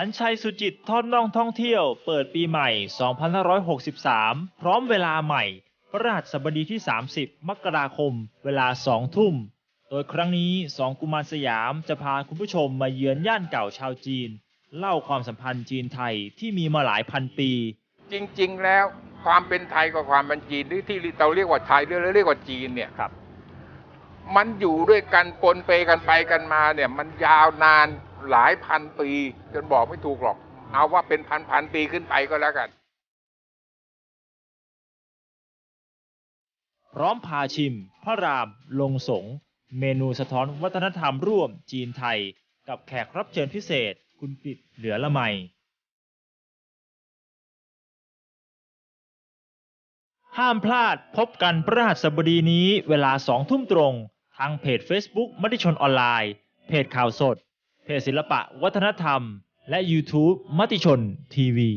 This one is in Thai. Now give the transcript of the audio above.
ขันชัยสุจิตทอดน่องท่องเที่ยว เปิดปีใหม่ 2563 พร้อมเวลาใหม่พระหัสบดีที่ 30 มกราคม เวลา 2 ทุ่ม โดยครั้งนี้สองกุมารสยามจะพาคุณผู้ชมมาเยือนย่านเก่าชาวจีน เล่าความสัมพันธ์จีนไทยที่มีมาหลายพันปี จริงๆ แล้วความเป็นไทยกับความเป็นจีนหรือที่เราเรียกว่าไทยหรือเรียกว่าจีนเนี่ยครับ มันอยู่ด้วยกันปนเปกันไปกันมาเนี่ยมันยาวนานหลายพันปีจนบอกไม่ถูกหรอก เอาว่าเป็นพันพันๆปีขึ้นไปก็แล้วกัน พร้อมพาชิม พระราม ลงสง เมนูสะท้อนวัฒนธรรมร่วมจีนไทย กับแขกรับเชิญพิเศษ คุณปิดเหลือละไมห้ามพลาดพบกันพระหัสบดีนี้เวลาสองทุ่มตรง ทางเพจ Facebook มติชนออนไลน์ เพจข่าวสด เพจศิลปะวัฒนธรรม และ YouTube มติชนทีวี